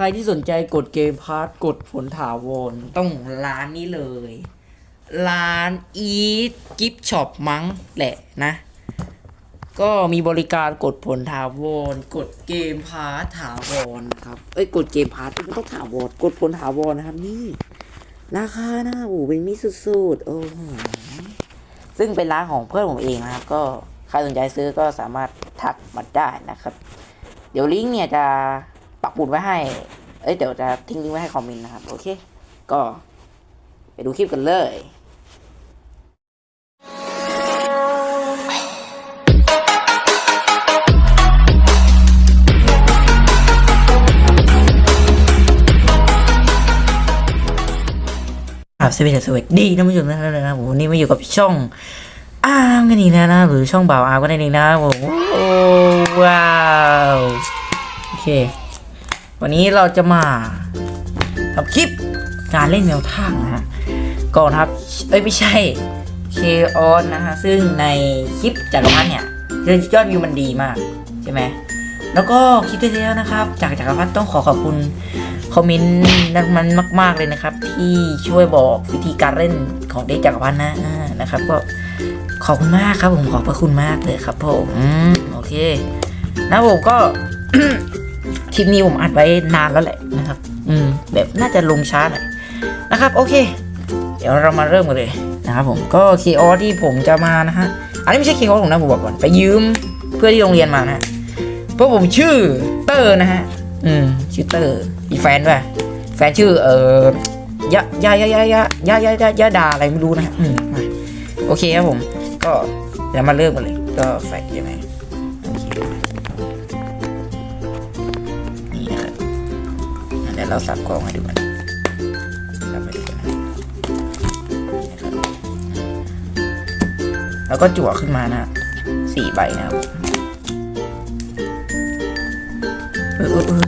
ใครที่สนใจกดเกมพาร์ทกดผลถาวรต้องร้านนี้เลย ร้านอีทกิฟช็อปมั้งแหละนะ ก็มีบริการกดผลถาวรกดเกมพาร์ทถาวรนะครับ เอ้ยกดเกมพาร์ทไม่ต้องถาวรกดผลถาวรนะครับนี่ ราคานะโอ้โหเป็นมิตรสุดๆโอ้โหซึ่งเป็นร้านของเพื่อนผมเองนะครับ ก็ใครสนใจซื้อก็สามารถทักมาได้นะครับ เดี๋ยวลิงก์เนี่ยจะ ปักหมุดไว้ให้ เอ้ยเดี๋ยวจะทิ้งลิงก์ไว้ให้คอมเมนต์นะครับ โอเค ก็ไปดูคลิปกันเลยครับสวัสดีสวัสดีท่านผู้ชมทุกท่านเลยนะครับผมวันนี้มาอยู่กับช่องอาร์มกันอีกแล้วนะหรือช่องบ่าวอาร์มก็ได้เองนะผมโอ้ว้าว โอเค วันนี้เราจะมาทำคลิปการเล่นแนวทางนะฮะก่อนครับเอ้ยไม่ใช่เคออนนะฮะซึ่งในคลิปจักรพรรดิเนี่ยยอดวิวมันดีมากใช่ไหมแล้วก็คลิปที่แล้วนะครับ จากจักรพรรดิต้องขอขอบคุณคอมเมนต์นั้นมันมาก ๆเลยนะครับ ที่ช่วยบอกวิธีการเล่นของเด็กจักรพันธ์นะนะครับ ก็ขอบคุณมากครับผมขอบพระคุณมากเลยครับผมโอเคนะผมก็ ลิปนี้ผมอัดไว้นานแล้วแหละนะครับ อืม แบบน่าจะลงช้าหน่อยนะครับ โอเค เดี๋ยวเรามาเริ่มกันเลยนะครับผมก็คีย์ออที่ผมจะมานะฮะอันนี้ไม่ใช่คีย์ออผมนะผมบอกก่อนไปยืมเพื่อที่โรงเรียนมานะฮะเพราะผมชื่อเตอร์นะฮะอืมชื่อเตอร์มีแฟนด้วยแฟนชื่อเอ่อยะยะยะยะยะยะยะยะยะดาอะไรไม่รู้นะฮะอืมโอเคครับผม ก็เดี๋ยวมาเริ่มกันเลย ก็แฟกใช่ไห ดี๋ยวเราสับกองให้ดูกันสับไปดูกันแล้วก็จั่วขึ้นมานะสี่ใบนะครับเออเออ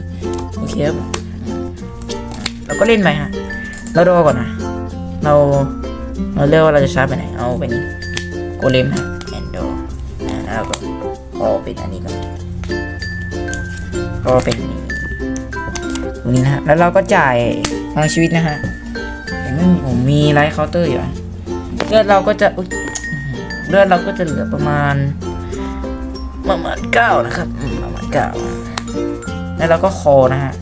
โอเคครับเราก็เล่นไปฮะเราดูก่อนนะ เราเราเลือกว่าเราจะชาร์จไปไหน เอาไปนี่โกเลมฮะแอนโดอ่าแล้วเราก็พอเป็นอันนี้ก่อนก็เป็นนี่ตรง นี้นะฮะแล้วเราก็จ่ายพลังชีวิตนะฮะเห็นไหมผมมีไลท์เคาน์เตอร์อยู่เลือดเราก็จะเลือดเราก็จะเหลือประมาณ ประมาณเก้านะครับประมาณเก้าแล้วเราก็คอนะฮะ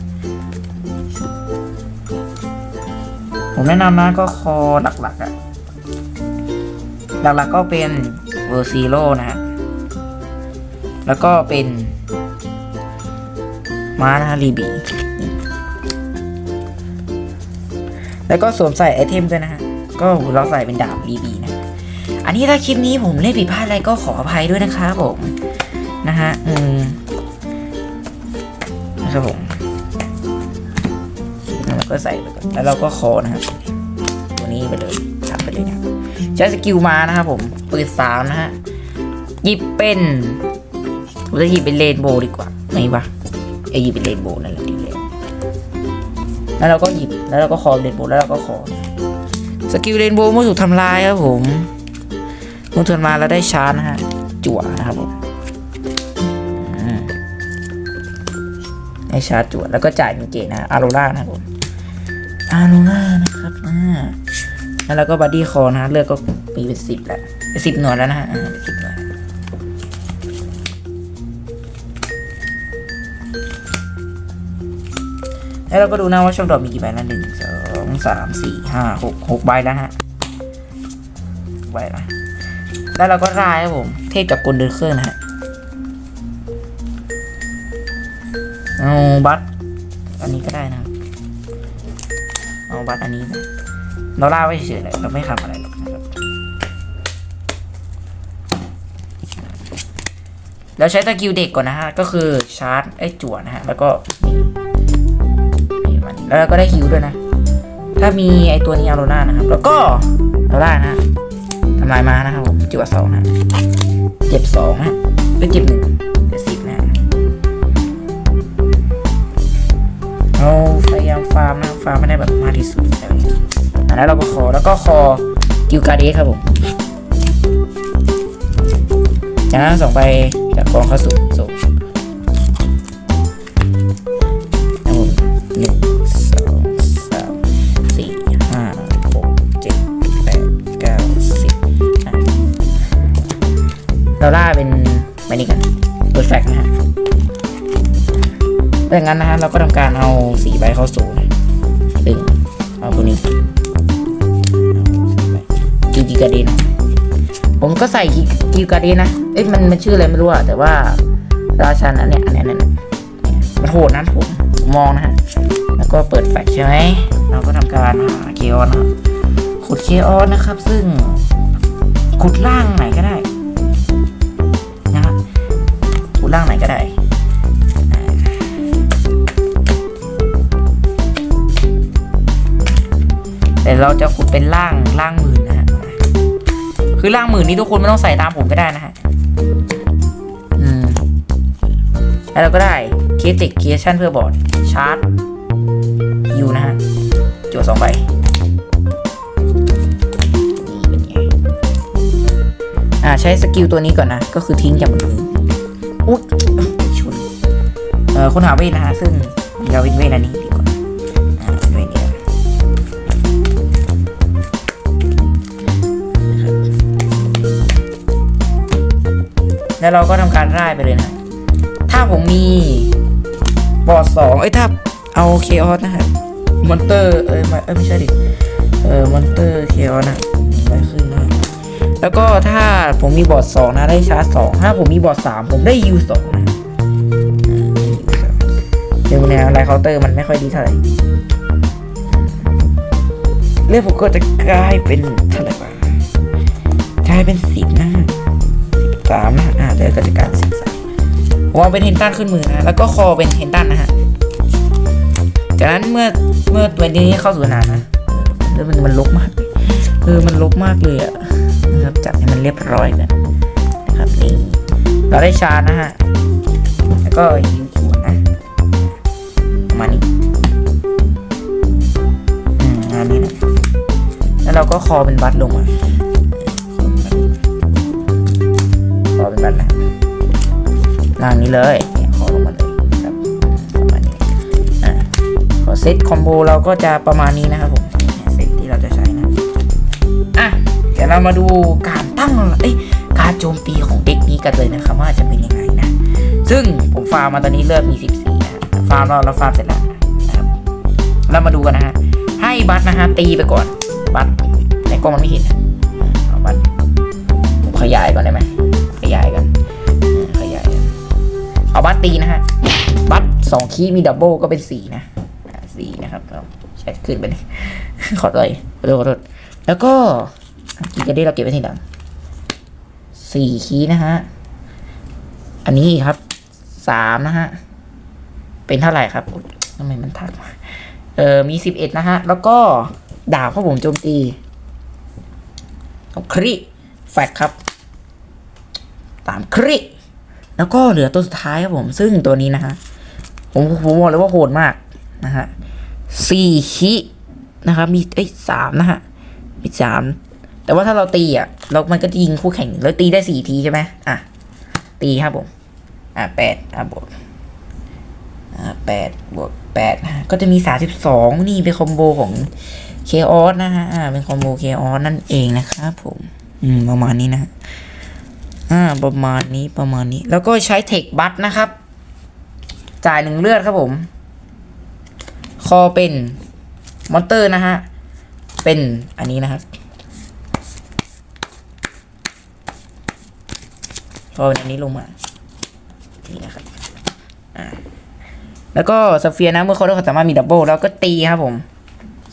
ผมแนะนำนะก็คอหลักๆอะหลักๆก็เป็นเวอร์ซีโร่นะฮะ แล้วก็เป็นม้านะฮะรีบี แล้วก็สวมใส่ไอเทมด้วยนะฮะ ก็เราใส่เป็นดาบรีบีนะ อันนี้ถ้าคลิปนี้ผมเล่นผิดพลาดอะไรก็ขออภัยด้วยนะครับผม นะฮะ อืมนะครับผมแล้วก็ใส่ไปก่อน แล้วเราก็คอนะครับตัวนี้ไปเลยทับไปเลยนะใช้สกิลมานะครับผม ปืนสามนะฮะ หยิบเป็นผมจะหยิบเป็นเรนโบว์ดีกว่า ไหนวะไอหยิบเป็นเรนโบว์นั่นแหละดีเลย แล้วเราก็หยิบแล้วเราก็คอเรนโบว์แล้วเราก็คอสกิลเรนโบว์เมื่อถูกทำลายครับผมเมื่อถูกทำลายเราได้ชาร์จนะฮะจั่วนะครับผมอืมให้ชาร์จจวดแล้วก็จ่ายเป็นเกตนะอารูล่านะครับผมอารูล่านะครับอ่าแล้วเราก็บัดดี้คอนะฮะเลือกก็มีเป็นสิบแล้วสิบหน่วยแล้วนะฮะสิบ แล้วเราก็ดูนะว่าช่องดอกมีกี่ใบนะหนึ่งสองสามสี่ห้าหกหกใบแล้วฮะใบละแล้วเราก็รายครับผม เทพกับกลเดินเครื่องนะฮะเอาบัตอันนี้ก็ได้นะเอาบัตอันนี้นะเราล่าไว้เฉยๆเลยเราไม่ทำอะไรหรอกนะครับแล้วใช้ตะกิวเด็กก่อนนะฮะ ก็คือชาร์จไอ้จั่วนะฮะ แล้วก็นี่ แล้วเราก็ได้ฮิวด้วยนะ ถ้ามีไอตัวนี้อาโรน่านะครับ แล้วก็อาโรน่านะทำลายมานะครับผมจั่วสองนะเจ็บสองนะเป็นเจ็บหนึ่งเจ็บสิบนะเราพยายามฟาร์มนะฟาร์มไม่ได้แบบมากที่สุดอะไรอย่างเงี้ยแล้วเราก็คอแล้วก็คอกิวการเดครับผมจากนั้นส่งไปจากกองเข้าสู่ส่ง เราล่าเป็นไปนี่กันเปิดแฟกนะฮะดังนั้นนะฮะเราก็ทำการเอาสีใบเข้าสู่นะดึงเอาตัวนี้กิวกิกาเดนผมก็ใส่กิวกาเดนนะ เอ๊ะมันมันชื่ออะไรไม่รู้อะแต่ว่าราชันอันเนี้ยอันเนี้ยอันเนี้ยมันโหดนะผมมองนะฮะ แล้วก็เปิดแฟกใช่ไหมเราก็ทำการหาเคออนนะขุดเคออนนะครับ ซึ่งขุดล่างไหนก็ได้ ขุดล่างไหนก็ได้แต่เราจะขุดเป็นล่างล่างหมื่นนะฮะคือล่างหมื่นนี้ทุกคนไม่ต้องใส่ตามผมก็ได้นะฮะอืมแล้วเราก็ได้เคติกเคชั่นเพื่อบอร์ดชาร์จยูนะฮะจั่วสองใบอ่าใช้สกิลตัวนี้ก่อนนะ ก็คือทิ้งจากบนมือ อ่อคนหาเวทนะฮะซึ่งเราเป็นเวทอันนี้ดีกว่าอ่าเป็นเวทนี้นะแล้วเราก็ทำการร่ายไปเลยนะ ถ้าผมมีบอดสองเอ้ยถ้าเอาเคออสนะฮะมอนเตอร์เอ้ยไม่ไม่ใช่ดิเออมอนเตอร์เคออสนะไปขึ้นนะแล้วก็ถ้าผมมีบอดสองนะได้ชาร์จสองถ้าผมมีบอดสามผมได้ยูสองนะ ดี๋ยวแนวไลเคาน์เตอร์มันไม่ค่อยดีเท่าไหร่เรื่องผมก็จะกลายเป็นเท่าไหร่วะกลายเป็นสิบนะสิบสามนะอ่าเดี๋ยวก็จะกลายสิบสามวางเป็นเฮนตันขึ้นมือนะแล้วก็คอเป็นเฮนตันนะฮะจากนั้นเมื่อเมื่อตัวนี้เข้าสู่นามนะเออมันมันลกมากเออมันลกมากเลยอะนะครับจับให้มันเรียบร้อยกันนะครับนี่เราได้ชานะฮะแล้วก็ยิง มาณนี้อืมอันนี้นะแล้วเราก็คอเป็นบัตลงมาคอเป็นบัตนะล่างนี้เลยเนี่ยขอลงมาเลยครับประมาณนี้อ่าขอเซตคอมโบเราก็จะประมาณนี้นะครับผมเซตที่เราจะใช้นะอะเดี๋ยวเรามาดูการตั้งเอ้ยการโจมตีของเด็กนี้กันเลยนะครับว่าจะเป็นยังไงนะ ซึ่งผมฟาร์มมาตอนนี้เริ่มมี 14 ฟาร์มเราเราฟาร์มเสร็จแล้วนะครับเรามาดูกันนะฮะให้บัตนะฮะตีไปก่อน บัตในกล้องมันไม่เห็นเอาบัตขยายก่อนได้ไหมขยายกันขยายกันเอาบัตตีนะฮะบัตสองคีมีดับเบิลก็เป็นสี่นะสี่นะครับเราแชทขึ้นไปเลยขอโทษขอโทษขอโทษแล้วก็กีกระเด้เราเก็บไว้ที่หลังสี่คีนะฮะอันนี้ครับสามนะฮะ เป็นเท่าไหร่ครับทำไมมันทักมาเออมีสิบเอ็ดนะฮะ แล้วก็ดาบข้อผมโจมตีเอาคริแฟกครับตามคริแล้วก็เหลือตัวสุดท้ายครับผม ซึ่งตัวนี้นะฮะผมผมบอกเลยว่าโหดมากนะฮะสี่คินะครับ มีเอ้ยสามนะฮะมีสามแต่ว่าถ้าเราตีอะเรามันก็จะยิงคู่แข่งแล้วตีได้สี่ทีใช่ไหมอะ ตีครับผม อะแปดอะบวก แปดบวกแปดนะก็จะมีสามสิบสองนี่เป็นคอมโบของเคออสนะฮะเป็นคอมโบเคออสนั่นเองนะครับผม อืม ประมาณนี้นะอ่า ประมาณนี้ประมาณนี้ แล้วก็ใช้เทคบัตนะครับ จ่ายหนึ่งเลือดครับผม คอเป็นมอนเตอร์นะฮะ เป็นอันนี้นะครับคอเป็นอันนี้ลงมา นี่นะครับ อ่า แล้วก็สเฟียร์นะเมื่อเขาได้ความสามารถมีดับเบิลแล้วก็ตีครับผม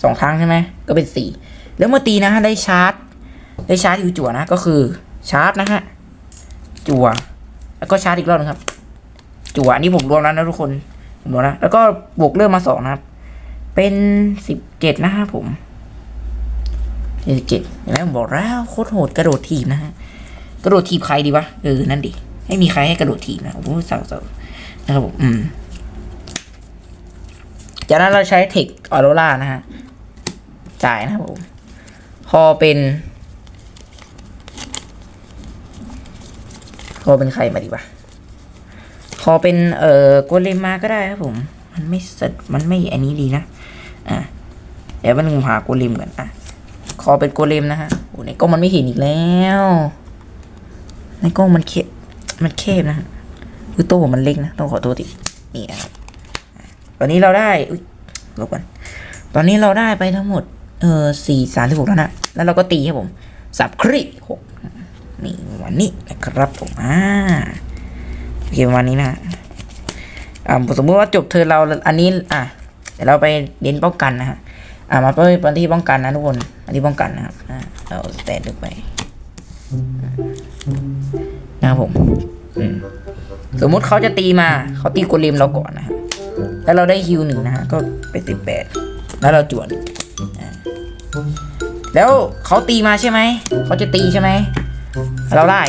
สองครั้งใช่ไหมก็เป็นสี่แล้วเมื่อตีนะฮะได้ชาร์จ ได้ชาร์จอยู่จั่วนะก็คือชาร์จนะฮะจั่ว แล้วก็ชาร์จอีกรอบนึงครับ จั่วอันนี้ผมรวมแล้วนะทุกคนผมรวมแล้วแล้วก็บวกเริ่มมาสองนะครับ เป็นสิบเจ็ดนะครับผมสิบเจ็ดเห็นไหมผมบอกแล้วโคตรโหดกระโดดทีบนะฮะกระโดดทีบใครดีวะเออนั่นดิไม่มีใครให้กระโดดทีบนะโอ้โหเศร้าๆนะครับผมอืม จากนั้นเราใช้เทคออโรล่านะฮะ จ่ายนะครับผม พอเป็นคอเป็นใครมาดีวะคอเป็นเอ่อโกเลมมาก็ได้ครับผม มันไม่สดมันไม่อันนี้ดีนะ อะ เดี๋ยวมันงหาโกเลมกันอะคอเป็นโกเลมนะฮะโอ้ในก็มันไม่เห็นอีกแล้ว ในกล้องมันเคมันเคบนะฮะคือโตัวผมมันเล็กนะ ต้องขอโทษทีนี่นะครับ ตอนนี้เราได้อุ๊ยลบกันตอนนี้เราได้ไปทั้งหมด เออสี่สามสิบหกแล้วนะ แล้วเราก็ตีครับผมสับคริหกนี่วันนี้นะครับผมอ่าโอเคประมาณนี้นะอ่าสมมติว่าจบเธอเราอันนี้อะเดี๋ยวเราไปเน้นป้องกันนะฮะอ่ามาไปปันที่ป้องกันนะทุกคนอันที่ป้องกันนะครับอ่าเราแตนดึกไปนะครับผมสมมุติเขาจะตีมาเขาตีโกเลมเราก่อนนะครับ แล้วเราได้ฮิวหนึ่งนะฮะก็ไปสิบแปดแล้วเราจวนแล้วเขาตีมาใช่ไหมเขาจะตีใช่ไหมเราไล่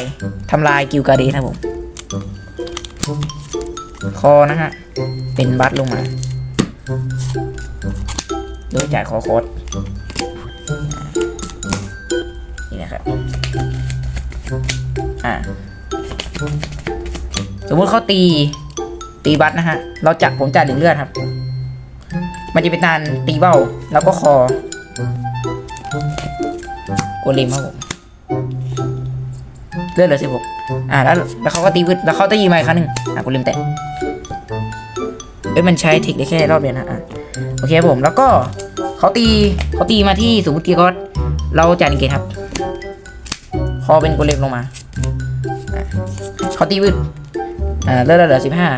ทำลายกิลกาเดนครับผมคอนะฮะ เป็นบัตลงมาโดยจ่ายคอโคดนี่นะครับ อ่า สมมติเขาตี ตีบัตนะฮะ เราจับผมจ่ายหนึ่งเลือดครับ มันจะเป็นการตีเบ้า แล้วก็คอโกเลมครับผมเลือดเหลือสิบหกอ่าแล้วแล้วเขาก็ตีวืดแล้วเขาตีมาอีกครั้งหนึ่งอะกเลมแตะเอ้ยมันใช้เทคได้แค่รอบเดียวนะอะโอเคผมแล้วก็เขาตีเขาตีมาที่สมมติกีก็เราจ่ายหนึ่งเกตครับ คอเป็นโกเลมลงมาเขาตีวืดอ่าเลือดเหลือสิบห้า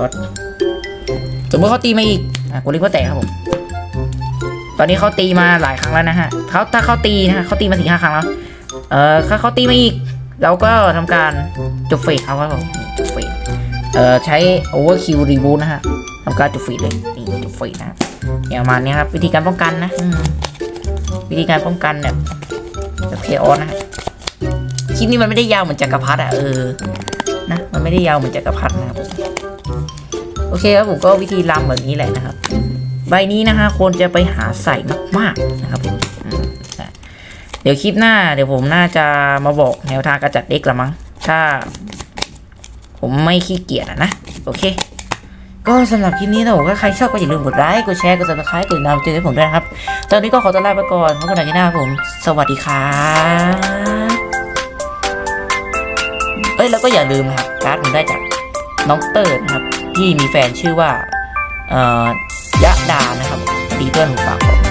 อสสมมติเขาตีมาอีกอะโกเลมก็แตกครับผม ตอนนี้เขาตีมาหลายครั้งแล้วนะฮะเขาถ้าเขาตีนะฮะเขาตีมาสี่ห้าครั้งแล้ว เอ่อถ้าเขาตีมาอีก เราก็ทำการจบเฟสเขาครับผมจบเฟสเอ่อใช้ overkill reboot นะฮะทำการจบเฟสเลยนี่จบเฟสนะอย่างประมาณนี้ครับวิธีการป้องกันนะวิธีการป้องกันแบบแบบเคออสนะฮะคลิปนี้มันไม่ได้ยาวเหมือนจักรพรรดิอะเออนะมันไม่ได้ยาวเหมือนจักรพรรดินะครับผม โอเคครับผมก็วิธีลำแบบนี้แหละนะครับ ใบนี้นะฮะควรจะไปหาใส่มากๆนะครับผมเดี๋ยวคลิปหน้าเดี๋ยวผมน่าจะมาบอกแนวทางการจัดเด็กละมั้งถ้า ผมไม่ขี้เกียจอะนะ โอเค ก็สำหรับคลิปนี้นะผมก็ใครชอบก็อย่าลืมกดไลค์กดแชร์กด subscribe กดติดตามเจอให้ผมด้วยนะครับ ตอนนี้ก็ขอตัวลาไปก่อนพบกันใหม่ที่หน้าผม สวัสดีครับเอ้ยแล้วก็อย่าลืมนะครับการ์ดผมได้จากน้องเติร์ดนะครับ ที่มีแฟนชื่อว่าเอ่อยะดานะครับตีเพื่อนหูฝากผม